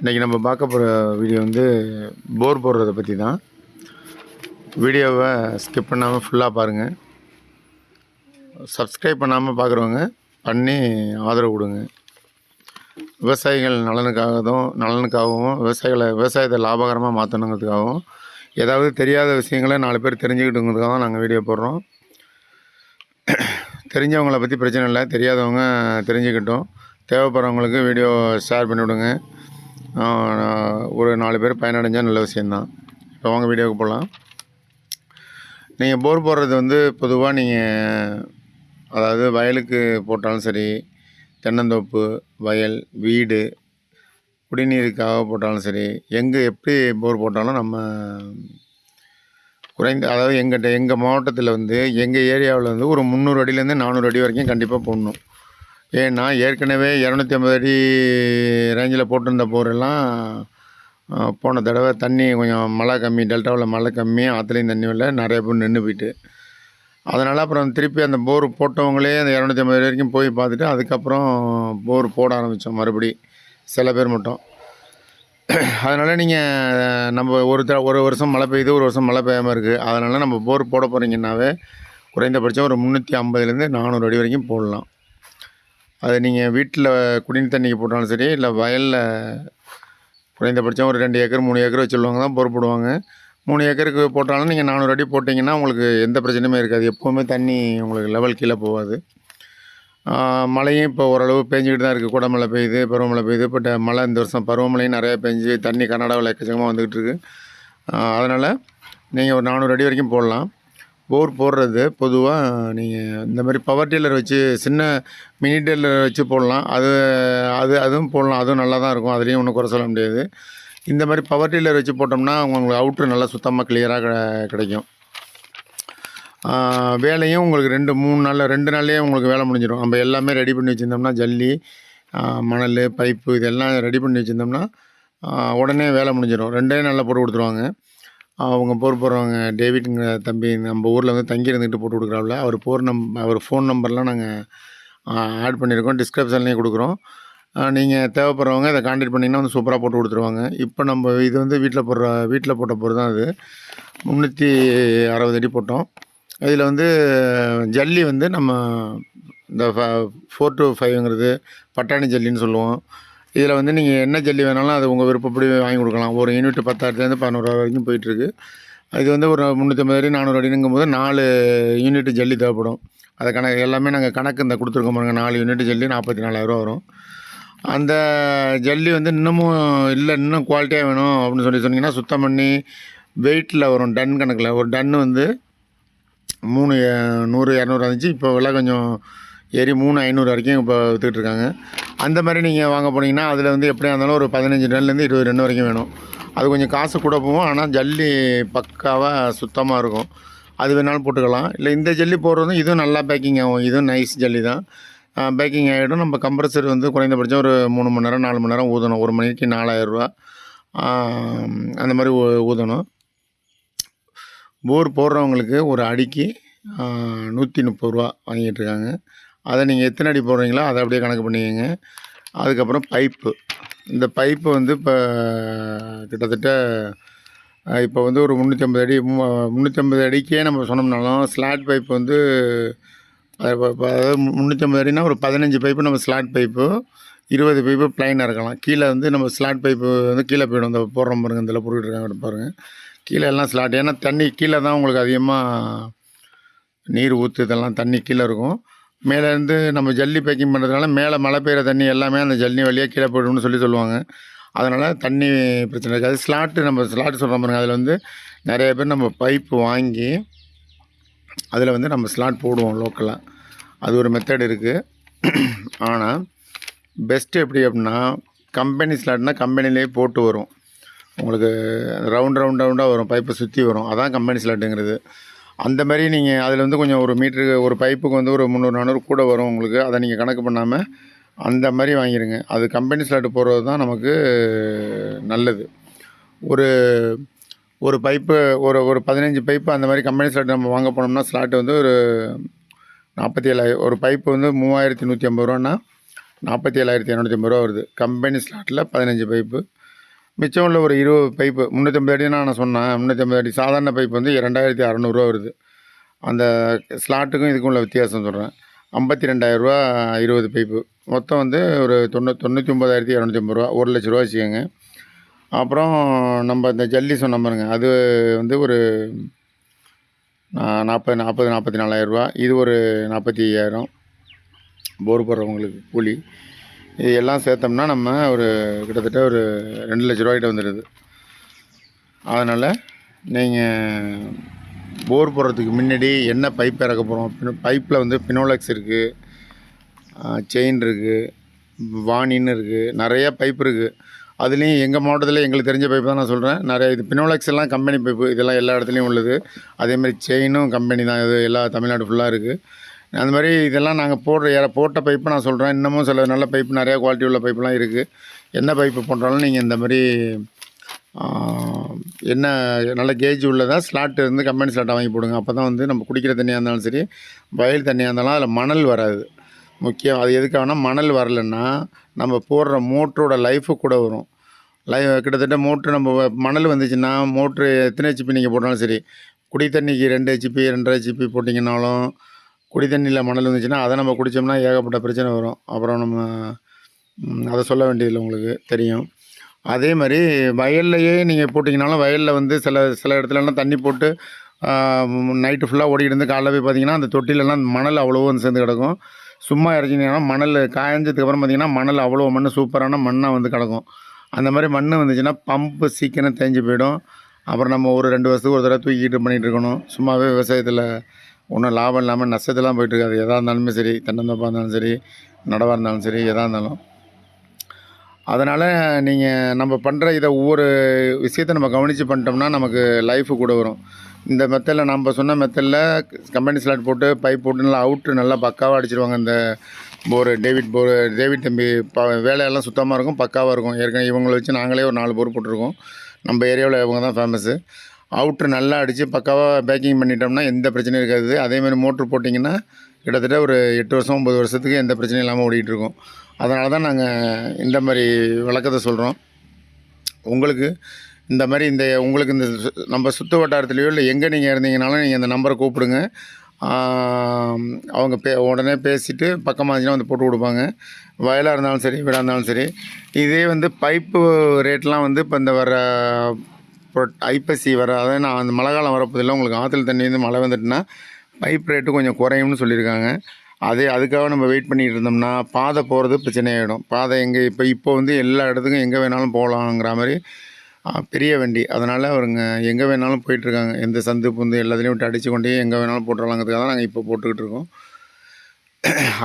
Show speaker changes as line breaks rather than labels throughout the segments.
இன்றைக்கி நம்ம பார்க்க போகிற வீடியோ வந்து போர் போடுறதை பற்றி தான் வீடியோவை ஸ்கிப் பண்ணாமல் ஃபுல்லாக பாருங்கள் சப்ஸ்கிரைப் பண்ணாமல் பார்க்குறவங்க பண்ணி ஆதரவு கொடுங்க. விவசாயிகள் நலனுக்காகவும் நலனுக்காகவும் விவசாயிகளை விவசாயத்தை லாபகரமாக மாற்றணுங்கிறதுக்காகவும் ஏதாவது தெரியாத விஷயங்களை நாலு பேர் தெரிஞ்சுக்கிட்டுங்கிறதுக்காக தான் நாங்கள் வீடியோ போடுறோம். தெரிஞ்சவங்கள பற்றி பிரச்சனை இல்லை. தெரியாதவங்க தெரிஞ்சுக்கிட்டோம். தேவைப்படுறவங்களுக்கு வீடியோ ஷேர் பண்ணிவிடுங்க. ஒரு நாலு பேர் பயனடைஞ்சால் நல்ல விஷயந்தான் இப்போ வாங்க வீடியோவுக்கு போகலாம். நீங்கள் போர் போடுறது வந்து பொதுவாக நீங்கள் அதாவது வயலுக்கு போட்டாலும் சரி தென்னந்தோப்பு வயல் வீடு குடிநீருக்காக போட்டாலும் சரி எங்கே எப்படி போர் போட்டாலும் நம்ம குறைந்த அதாவது எங்கிட்ட எங்கள் மாவட்டத்தில் வந்து எங்கள் ஏரியாவில் வந்து ஒரு முந்நூறு அடியிலேருந்து நானூறு அடி வரைக்கும் கண்டிப்பாக போடணும். ஏன்னா ஏற்கனவே இரநூத்தி ஐம்பது அடி ரேஞ்சில் போட்டிருந்த போரெல்லாம் போன தடவை தண்ணி கொஞ்சம் மழை கம்மி டெல்டாவில் மழை கம்மி ஆற்றுலையும் தண்ணி வரல நிறைய பேர் நின்று போயிட்டு. அதனால் அப்புறம் திருப்பி அந்த போர் போட்டவங்களே அந்த இரநூத்தி ஐம்பது அடி வரைக்கும் போய் பார்த்துட்டு அதுக்கப்புறம் போர் போட ஆரம்பித்தோம் மறுபடி சில பேர் மட்டும். அதனால் நீங்கள் நம்ம ஒரு த ஒரு வருஷம் மழை பெய்யுது ஒரு வருஷம் மழை பெய்யாமல் இருக்குது அதனால் நம்ம போர் போட போகிறீங்கன்னாவே குறைந்தபட்சம் ஒரு முந்நூற்றி ஐம்பதுலேருந்து நானூறு அடி வரைக்கும் போடலாம். அது நீங்கள் வீட்டில் குடிநீர் தண்ணிக்கு போட்டாலும் சரி இல்லை வயலில் குறைந்தபட்சம் ஒரு ரெண்டு ஏக்கர் மூணு ஏக்கர் வச்சுருவாங்க தான் போர் போடுவாங்க மூணு ஏக்கருக்கு போட்டாலும் நீங்கள் நானூறு அடி போட்டிங்கன்னா உங்களுக்கு எந்த பிரச்சனையுமே இருக்காது. எப்போவுமே தண்ணி உங்களுக்கு லெவல் கீழே போகாது. மழையும் இப்போ ஓரளவு பேஞ்சிக்கிட்டு தான் இருக்குது குடமழை பெய்யுது பருவமழை பெய்யுது. பட் மழை இந்த வருஷம் பருவமழையும் நிறையா பெஞ்சு தண்ணி கர்நாடகாவில் எக்கச்சக்கமாக வந்துக்கிட்டு இருக்கு. அதனால் நீங்கள் ஒரு நானூறு அடி வரைக்கும் போடலாம். போர் போடுறது பொதுவாக நீங்கள் இந்த மாதிரி பவர் டீலர் வச்சு சின்ன மினி டீலர் வச்சு போடலாம். அது அது அதுவும் போடலாம். அதுவும் நல்லா தான் இருக்கும். அதுலேயும் ஒன்றும் குறை சொல்ல முடியாது. இந்த மாதிரி பவர் டீலர் வச்சு போட்டோம்னா உங்களுக்கு அவுட்ரு நல்லா சுத்தமாக கிளியராக கிடைக்கும். வேலையும் உங்களுக்கு ரெண்டு மூணு நாளில் ரெண்டு நாள்லேயே உங்களுக்கு வேலை முடிஞ்சிடும். நம்ம எல்லாமே ரெடி பண்ணி வச்சுருந்தோம்னா ஜல்லி மணல் பைப்பு இதெல்லாம் ரெடி பண்ணி வச்சுருந்தோம்னா உடனே வேலை முடிஞ்சிடும். ரெண்டே நாளில் போட்டு கொடுத்துருவாங்க. அவங்க போர் போடுறவங்க டேவிட்ங்கிற தம்பி நம்ம ஊரில் வந்து தங்கி இருந்துட்டு போட்டு கொடுக்குறாப்புல அவர் போர் நம் அவர் ஃபோன் நம்பர்லாம் நாங்கள் ஆட் பண்ணியிருக்கோம் டிஸ்கிரிப்ஷன்லேயும் கொடுக்குறோம். நீங்கள் தேவைப்படுறவங்க அதை காண்டக்ட் பண்ணிங்கன்னா வந்து சூப்பராக போட்டு கொடுத்துருவாங்க. இப்போ நம்ம இது வந்து வீட்டில் போடுற வீட்டில் போட்ட போர் தான் அது. முந்நூற்றி அறுபது அடி போட்டோம். இதில் வந்து ஜல்லி வந்து நம்ம இந்த ஃபோர் டு ஃபைவ்ங்கிறது பட்டாணி ஜல்லின்னு சொல்லுவோம். இதில் வந்து நீங்கள் என்ன ஜல்லி வேணாலும் அது உங்கள் விருப்பப்படி வாங்கி கொடுக்கலாம். ஒரு யூனிட் பத்தாயிரத்துலேருந்து பதினோருவா வரைக்கும் போயிட்டுருக்கு இது வந்து ஒரு முந்நூற்றம்பது அடி நானூறு அடிங்கும் போது நாலு யூனிட் ஜல்லி தேவைப்படும். அதை கணக்கு எல்லாமே நாங்கள் கணக்கு இந்த கொடுத்துருக்கோம் பாருங்க. நாலு யூனிட் ஜல்லி நாற்பத்தி நாலாயிரரூவா வரும். அந்த ஜல்லி வந்து இன்னமும் இல்லை இன்னும் குவாலிட்டியாக வேணும் அப்படின்னு சொல்லி சொன்னீங்கன்னா சுத்தம் பண்ணி வெயிட்டில் வரும். டன் கணக்கில். ஒரு டன்னு வந்து மூணு நூறு இரநூறு இருந்துச்சு. இப்போ விலை கொஞ்சம் ஏறி மூணு ஐநூறு வரைக்கும் இப்போ விற்றுக்கிட்டு இருக்காங்க. அந்த மாதிரி நீங்கள் வாங்க போனீங்கன்னா அதில் வந்து எப்படியா இருந்தாலும் ஒரு பதினஞ்சு டன்லேருந்து இருபது டன் வரைக்கும் வேணும். அது கொஞ்சம் காசு கூட போகும். ஆனால் ஜல்லி பக்காவாக சுத்தமாக இருக்கும். அது வேணாலும் போட்டுக்கலாம். இல்லை இந்த ஜல்லி போடுறதும் இதுவும் நல்லா பேக்கிங் ஆகும். இதுவும் நைஸ் ஜல்லி தான். பேக்கிங் ஆகிடும். நம்ம கம்ப்ரஸர் வந்து குறைந்தபட்சம் ஒரு மூணு மணி நேரம் நாலு மணி நேரம் ஊதணும். ஒரு மணிக்கு நாலாயிரரூவா அந்த மாதிரி ஊதணும். போர் போடுறவங்களுக்கு ஒரு அடிக்கு நூற்றி முப்பது ரூபா வாங்கிட்டு இருக்காங்க. அதை நீங்கள் எத்தனை அடி போடுறீங்களோ அதை அப்படியே கணக்கு பண்ணிக்கோங்க. அதுக்கப்புறம் பைப்பு. இந்த பைப்பு வந்து இப்போ கிட்டத்தட்ட இப்போ வந்து ஒரு முந்நூற்றி அடி முந்நூற்றம்பது அடிக்கே நம்ம சொன்னோம்னாலும் ஸ்லாட் பைப் வந்து அது அதாவது முந்நூற்றம்பது அடினா ஒரு பதினஞ்சு பைப்பு நம்ம ஸ்லாட் பைப்பு இருபது பைப்பு ப்ளைனாக இருக்கலாம். கீழே வந்து நம்ம ஸ்லாட் பைப்பு வந்து கீழே போயிடும். இந்த போடுறோம் பாருங்கள் இதில் போட்டுக்கிட்டு இருக்காங்க பாருங்கள் கீழே எல்லாம் ஸ்லாட். ஏன்னா தண்ணி கீழே தான் உங்களுக்கு அதிகமாக நீர் ஊற்று இதெல்லாம் தண்ணி கீழே இருக்கும். மேலே இருந்து நம்ம ஜல்லி பேக்கிங் பண்ணுறதுனால மேலே மழை பெய்கிற தண்ணி எல்லாமே அந்த ஜல்லி வழியாக கீழே போய்டும்னு சொல்லி சொல்லுவாங்க. அதனால் தண்ணி பிரச்சனை இருக்காது. ஸ்லாட்டு நம்ம ஸ்லாட்டு சொல்கிறோம் பாருங்க. அதில் வந்து நிறைய பேர் நம்ம பைப்பு வாங்கி அதில் வந்து நம்ம ஸ்லாட் போடுவோம் லோக்கலாக அது ஒரு மெத்தட் இருக்குது ஆனால் பெஸ்ட்டு எப்படி அப்படின்னா கம்பெனி ஸ்லாட்னா கம்பெனிலேயே போட்டு வரும். உங்களுக்கு ரவுண்ட் ரவுண்ட் ரவுண்டாக வரும். பைப்பை சுற்றி வரும். அதான் கம்பெனி ஸ்லாட்டுங்கிறது அந்த மாதிரி நீங்கள் அதில் வந்து கொஞ்சம் ஒரு மீட்டருக்கு ஒரு பைப்புக்கு வந்து ஒரு முந்நூறு நானூறு கூட வரும் உங்களுக்கு. அதை நீங்கள் கணக்கு பண்ணாமல் அந்த மாதிரி வாங்கிடுங்க அது கம்பெனி ஸ்லாட்டு போடுறது தான் நமக்கு நல்லது. ஒரு ஒரு பைப்பு ஒரு ஒரு பதினஞ்சு பைப்பு அந்த மாதிரி கம்பெனி ஸ்லாட் நம்ம வாங்க போனோம்னா ஸ்லாட்டு வந்து ஒரு நாற்பத்தி ஏழாயிரம் ஒரு பைப்பு வந்து மூவாயிரத்தி நூற்றி ஐம்பது ரூபான்னா நாற்பத்தி ஏழாயிரத்தி இரநூத்தி ஐம்பது ரூபா வருது. கம்பெனி ஸ்லாட்டில் பதினஞ்சு பைப்பு மிச்சம் உள்ள ஒரு இருபது பைப்பு முந்நூற்றம்பது அடினா நான் சொன்னேன் முந்நூற்றம்பது அடி சாதாரண பைப் வந்து ரெண்டாயிரத்தி அறநூறுவா வருது. அந்த ஸ்லாட்டுக்கும் இதுக்கும் உள்ள வித்தியாசம் சொல்கிறேன் ஐம்பத்தி ரெண்டாயிரரூவா இருபது பைப்பு. மொத்தம் வந்து ஒரு தொண்ணூ தொண்ணூற்றி ஒம்பதாயிரத்தி இரநூத்தி ஐம்பது ரூபா ஒரு லட்ச ரூபா வச்சுக்கோங்க. அப்புறம் நம்ம இந்த ஜல்லி சொன்ன பாருங்க அது வந்து ஒரு நாற்பது நாற்பது நாற்பத்தி நாலாயிரரூவா இது ஒரு நாற்பத்தி ஐயாயிரம். போர் போடுறவங்களுக்கு கூலி. இது எல்லாம் சேர்த்தோம்னா நம்ம ஒரு கிட்டத்தட்ட ஒரு ரெண்டு லட்ச ரூபாய்கிட்ட வந்துடுது அதனால் நீங்கள் போர் போடுறதுக்கு முன்னாடி என்ன பைப் இறக்க போகிறோம் பைப்பில் வந்து பினோலக்ஸ் இருக்குது செயின் இருக்குது வாணின்னு இருக்குது நிறைய பைப் இருக்குது அதுலேயும் எங்கள் மாவட்டத்தில் எங்களுக்கு தெரிஞ்ச பைப் தான் நான் சொல்கிறேன் நிறைய இது பினோலக்ஸ் எல்லாம் கம்பெனி பைப்பு இதெல்லாம் எல்லா இடத்துலையும் உள்ளது. அதேமாதிரி செயினும் கம்பெனி தான். இது எல்லா தமிழ்நாடு ஃபுல்லாக இருக்குது அந்த மாதிரி இதெல்லாம் நாங்கள் போடுற ஏற- போட்ட பைப்பு நான் சொல்கிறேன் இன்னமும் சில நல்ல பைப்பு நிறையா குவாலிட்டி உள்ள பைப்புலாம் இருக்குது என்ன பைப்பு போட்டாலும் நீங்கள் இந்த மாதிரி என்ன நல்ல கேஜ் உள்ளதா ஸ்லாட் இருந்து கம்பெனி ஸ்லாட்டை வாங்கி போடுங்க. அப்போ தான் வந்து நம்ம குடிக்கிற தண்ணியாக இருந்தாலும் சரி வயல் தண்ணியாக இருந்தாலும் அதில் மணல் வராது. முக்கியம் அது எதுக்காகனா மணல் வரலைன்னா நம்ம போடுற மோட்டரோட லைஃபு கூட வரும். லை கிட்டத்தட்ட மோட்ரு நம்ம வ- மணல் வந்துச்சுன்னா மோட்ரு எத்தனை ஹெச்பி நீங்கள் போட்டாலும் சரி குடி தண்ணிக்கு ரெண்டு ஹெச்பி ரெண்டரை ஹெச்பி போட்டிங்கனாலும் குடி தண்ணியில் மணல் இருந்துச்சுன்னா அதை நம்ம குடித்தோம்னா ஏகப்பட்ட பிரச்சனை வரும். அப்புறம் நம்ம அதை சொல்ல வேண்டியதில்லை உங்களுக்கு தெரியும். அதே மாதிரி வயல்லையே நீங்கள் போட்டிங்கனாலும் வயலில் வந்து சில சில இடத்துலலாம் தண்ணி போட்டு நைட்டு ஃபுல்லாக ஓடிக்கிட்டு இருந்து காலைல போய் பார்த்தீங்கன்னா அந்த தொட்டிலெல்லாம் மணல் அவ்வளோவும் வந்து சேர்ந்து கிடக்கும். சும்மா இறச்சிங்கன்னா மணல் காய்ஞ்சதுக்கப்புறம் பார்த்திங்கன்னா பார்த்தீங்கன்னா மணல் அவ்வளோ மண் சூப்பரான மண்ணாக வந்து கிடக்கும். அந்த மாதிரி மண் வந்துச்சுன்னா பம்பு சீக்கிரம் தேஞ்சு போயிடும். அப்புறம் நம்ம ஒரு ரெண்டு வருஷத்துக்கு ஒரு தடவை தூக்கிட்டு பண்ணிகிட்டு இருக்கணும். சும்மாவே விவசாயத்தில் ஒன்றும் லாபம் இல்லாமல் நஷ்டத்தெல்லாம் போயிட்டு இருக்காது எதாக இருந்தாலுமே சரி தென்னந்தோப்பாக இருந்தாலும் சரி நடவாக இருந்தாலும் சரி எதாக இருந்தாலும். அதனால் நீங்கள் நம்ம பண்ணுற இதை ஒவ்வொரு விஷயத்தை நம்ம கவனித்து பண்ணிட்டோம்னா நமக்கு லைஃபு கூட வரும். இந்த மெத்தடில் நம்ம சொன்ன மெத்தடில் கம்பெனி ஸ்லாட் போட்டு பைப் போட்டு நல்லா அவுட்ரு நல்லா பக்காவாக அடிச்சிருவாங்க. இந்த போரு டேவிட் போர் டேவிட் தம்பி ப வேலையெல்லாம் சுத்தமாக இருக்கும் பக்காவாக இருக்கும். ஏற்கனவே இவங்களை வச்சு நாங்களே ஒரு நாலு போர் போட்டிருக்கோம். நம்ம ஏரியாவில் இவங்க தான் ஃபேமஸ்ஸு அவுட்ரு நல்லா அடித்து பக்காவாக பேக்கிங் பண்ணிட்டோம்னா எந்த பிரச்சனையும் இருக்காது. அதேமாதிரி மோட்ரு போட்டிங்கன்னா கிட்டத்தட்ட ஒரு எட்டு வருஷம் ஒம்பது வருஷத்துக்கு எந்த பிரச்சனையும் இல்லாமல் ஓடிட்டு இருக்கோம். அதனால தான் நாங்கள் இந்த மாதிரி விளக்கத்தை சொல்கிறோம் உங்களுக்கு இந்த மாதிரி இந்த உங்களுக்கு இந்த சு- நம்ம சுற்று வட்டாரத்துலேயோ இல்லை எங்கே நீங்கள் இருந்தீங்கனாலும் நீங்கள் இந்த நம்பரை கூப்பிடுங்க. அவங்க பே உடனே பேசிவிட்டு பக்கமாக இருந்துச்சுன்னா வந்து போட்டு கொடுப்பாங்க. வயலாக இருந்தாலும் சரி வீடாக இருந்தாலும் சரி. இதே வந்து பைப்பு ரேட்லாம் வந்து இப்போ இந்த வர ஐப்பசி வர அதாவது நான் அந்த மழை காலம் வரப்போதில்லை உங்களுக்கு ஆற்றுல தண்ணி வந்து மழை வந்துட்டுனா பைப் ரேட்டு கொஞ்சம் குறையும்னு சொல்லியிருக்காங்க. அதே அதுக்காக நம்ம வெயிட் பண்ணிகிட்டு இருந்தோம்னா பாதை போகிறது பிரச்சனையாயிடும். பாதை எங்கே இப்போ இப்போ வந்து எல்லா இடத்துக்கும் எங்கே வேணாலும் போகலாங்கிற மாதிரி பெரிய வண்டி. அதனால் அவருங்க எங்கே வேணாலும் போயிட்டுருக்காங்க. எந்த சந்து புந்து எல்லாத்துலேயும் விட்டு அடித்து கொண்டே எங்கே வேணாலும் போட்டுடலாங்கிறதுக்காக தான் நாங்கள் இப்போ போட்டுக்கிட்டு இருக்கோம்.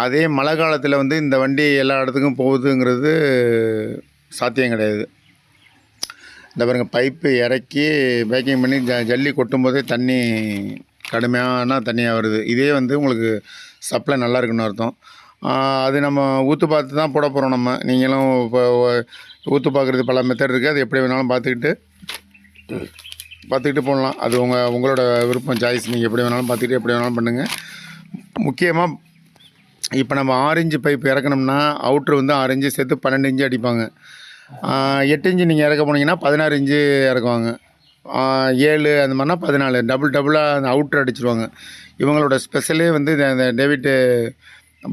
அதே மழை காலத்தில் வந்து இந்த வண்டி எல்லா இடத்துக்கும் போகுதுங்கிறது சாத்தியம் கிடையாது. இந்த பாருங்க பைப்பு இறக்கி பேக்கிங் பண்ணி ஜ ஜல்லி கொட்டும் போதே தண்ணி கடுமையான தண்ணியாக வருது. இதே வந்து உங்களுக்கு சப்ளை நல்லா இருக்குன்னு அர்த்தம். அது நம்ம ஊற்று பார்த்து தான் போட போகிறோம் நம்ம. நீங்களும் இப்போ ஊற்று பார்க்குறது பல மெத்தட் இருக்குது அது எப்படி வேணாலும் பார்த்துக்கிட்டு பார்த்துக்கிட்டு போடலாம். அது உங்கள் உங்களோட விருப்பம் சாய்ஸ் நீங்கள் எப்படி வேணாலும் பார்த்துக்கிட்டு எப்படி வேணாலும் பண்ணுங்கள் முக்கியமாக இப்போ நம்ம ஆரஞ்சு பைப் இறக்கணும்னா அவுட்ரு வந்து ஆரஞ்சு சேர்த்து பன்னெண்டு இன்ச்சு அடிப்பாங்க. எட்டு இன்ச்சு நீங்கள் இறக்க போனீங்கன்னா பதினாறு இன்ச்சு இறக்குவாங்க. ஏழு அந்த மாதிரினா பதினாலு. டபுள் டபுளாக அந்த அவுட்ரு அடிச்சிருவாங்க. இவங்களோட ஸ்பெஷலே வந்து இந்த டேவிட்டு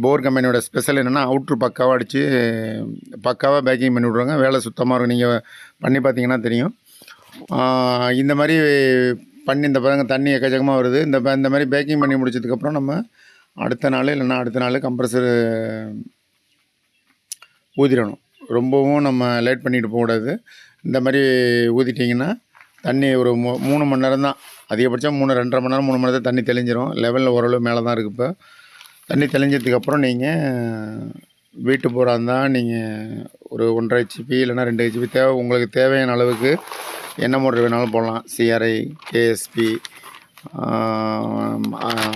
போர் கம்பெனியோட ஸ்பெஷல் என்னென்னா அவுட்ரு பக்காவாக அடித்து பக்காவாக பேக்கிங் பண்ணி விட்ருவாங்க. வேலை சுத்தமாக இருக்கும். நீங்கள் பண்ணி பார்த்தீங்கன்னா தெரியும். இந்த மாதிரி பண்ணி இந்த பாருங்க தண்ணி எக்கச்சக்கமாக வருது. இந்த இந்த மாதிரி பேக்கிங் பண்ணி முடிச்சதுக்கப்புறம் நம்ம அடுத்த நாள் இல்லைன்னா அடுத்த நாள் கம்ப்ரஸர் ஊதிடணும் ரொம்பவும் நம்ம லேட் பண்ணிட்டு போகக்கூடாது. இந்த மாதிரி ஊதிட்டிங்கன்னா தண்ணி ஒரு மூ மூணு மணி நேரம் தான். அதிகபட்சம் மூணு ரெண்டரை மணி நேரம் மூணு மணி நேரம் தண்ணி தெளிஞ்சிரும். லெவலில் ஓரளவு மேலே தான் இருக்குது இப்போ. தண்ணி தெளிஞ்சதுக்கப்புறம் நீங்கள் வீட்டு போகிறா இருந்தால் நீங்கள் ஒரு ஒன்றரை ஹெச்பி இல்லைன்னா ரெண்டு ஹெச்பி தேவை உங்களுக்கு தேவையான அளவுக்கு என்ன மோட்டர் வேணாலும் போடலாம். CRI KSP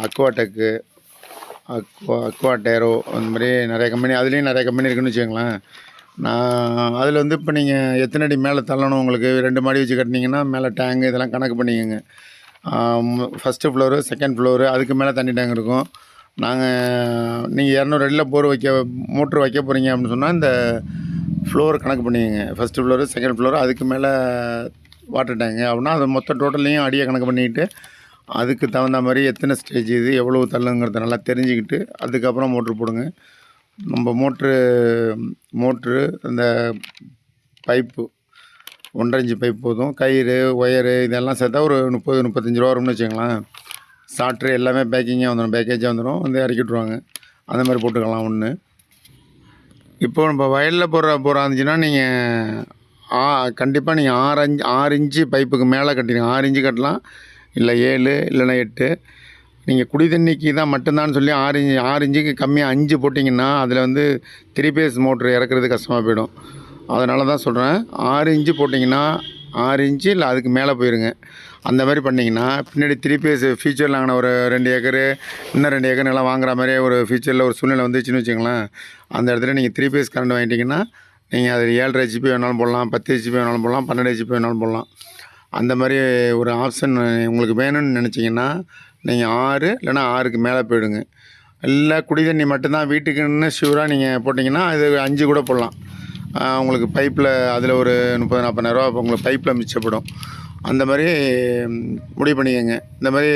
Aquatech aqua aqua tarot அந்த மாதிரி நிறைய கம்பெனி அதுலேயும் நிறைய கம்பெனி இருக்குன்னு வச்சுக்கோங்களேன். நான் அதில் வந்து இப்போ நீங்கள் எத்தனை அடி மேலே தள்ளணும் உங்களுக்கு? ரெண்டு மாடி வச்சு கட்டினீங்கன்னா மேலே டேங்கு இதெல்லாம் கணக்கு பண்ணிக்கோங்க. ஃபஸ்ட்டு ஃப்ளோரு செகண்ட் ஃப்ளோரு அதுக்கு மேலே தண்ணி டேங்க் இருக்கும். நாங்கள் நீங்கள் இரநூறு அடியில் போர் வைக்க மோட்ரு வைக்க போகிறீங்க அப்படின்னு சொன்னால் இந்த ஃப்ளோர் கணக்கு பண்ணிக்கோங்க. ஃபஸ்ட்டு ஃப்ளோரு செகண்ட் ஃப்ளோரு அதுக்கு மேலே வாட்டர் டேங்கு அப்படின்னா அது மொத்த டோட்டல்லையும் அடியை கணக்கு பண்ணிக்கிட்டு அதுக்கு தகுந்த மாதிரி எத்தனை ஸ்டேஜ் இது எவ்வளோ தள்ளுங்கிறத நல்லா தெரிஞ்சுக்கிட்டு அதுக்கப்புறம் மோட்ரு போடுங்க. நம்ம மோட்ரு மோட்ரு இந்த பைப்பு ஒன்றரை இன்ச்சு பைப் போதும். கயிறு ஒயரு இதெல்லாம் சேர்த்தா ஒரு முப்பது முப்பத்தஞ்சு ரூபா வரும்னு வச்சுக்கலாம் சாட்ரு எல்லாமே பேக்கிங்காக வந்துடும் பேக்கேஜாக வந்துடும் வந்து இறக்கி விட்ருவாங்க அந்த மாதிரி போட்டுக்கலாம் ஒன்று இப்போ நம்ம வயலில் போடுற போகிறா இருந்துச்சுன்னா நீங்கள் ஆ கண்டிப்பாக நீங்கள் ஆறு அஞ்சு ஆறு இன்ச்சு பைப்புக்கு மேலே கட்டிடுங்க ஆறு இன்ச்சு கட்டலாம். இல்லை ஏழு இல்லைன்னா எட்டு. நீங்கள் குடி தண்ணிக்கு தான் மட்டும்தான் சொல்லி ஆறு ஆறு இன்ச்சுக்கு கம்மியாக அஞ்சு போட்டிங்கன்னா அதில் வந்து த்ரீ பேஸ் மோட்ரு இறக்குறது கஷ்டமாக போயிடும். அதனால தான் சொல்கிறேன் ஆறு இன்ச்சு போட்டிங்கன்னா ஆறு இன்ச்சு இல்லை அதுக்கு மேலே போயிருங்க. அந்த மாதிரி பண்ணிங்கன்னா பின்னாடி த்ரீ பேஸ் ஃபியூச்சரில் வாங்கின ஒரு ரெண்டு ஏக்கரு இன்னும் ரெண்டு ஏக்கர் நிலம் வாங்குற மாதிரியே ஒரு ஃபியூச்சரில் ஒரு சூழ்நிலை வந்துச்சுன்னு வச்சுங்களேன் அந்த இடத்துல நீங்கள் த்ரீ பேஸ் கரண்ட் வாங்கிட்டீங்கன்னா நீங்கள் அது ஏழரை ஹெச்பி வேணாலும் போடலாம் பத்து ஹெச்பி வேணாலும் போடலாம் பன்னெண்டு ஹெச்பி வேணாலும் போடலாம். அந்த மாதிரி ஒரு ஆப்ஷன் உங்களுக்கு வேணும்னு நினச்சிங்கன்னா நீங்கள் ஆறு இல்லைன்னா ஆறுக்கு மேலே போயிடுங்க. எல்லா குடி தண்ணி மட்டும்தான் வீட்டுக்குன்னு ஷூராக நீங்கள் போட்டிங்கன்னா அது அஞ்சு கூட போடலாம். உங்களுக்கு பைப்பில் அதில் ஒரு முப்பது நாற்பதாயிரரூவா உங்களுக்கு பைப்பில் மிச்சப்படும். அந்த மாதிரி முடிவு பண்ணிக்கோங்க. இந்த மாதிரி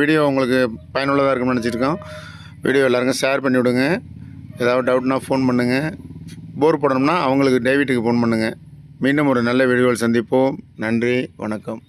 வீடியோ உங்களுக்கு பயனுள்ளதாக இருக்கும்னு நினச்சிருக்கோம். வீடியோ எல்லாருக்கும் ஷேர் பண்ணி விடுங்க. ஏதாவது டவுட்னா ஃபோன் பண்ணுங்கள் போர் போடணும்னா அவங்களுக்கு டேவிட்டுக்கு ஃபோன் பண்ணுங்கள் மீண்டும் ஒரு நல்ல வீடியோவில் சந்திப்போம். நன்றி வணக்கம்.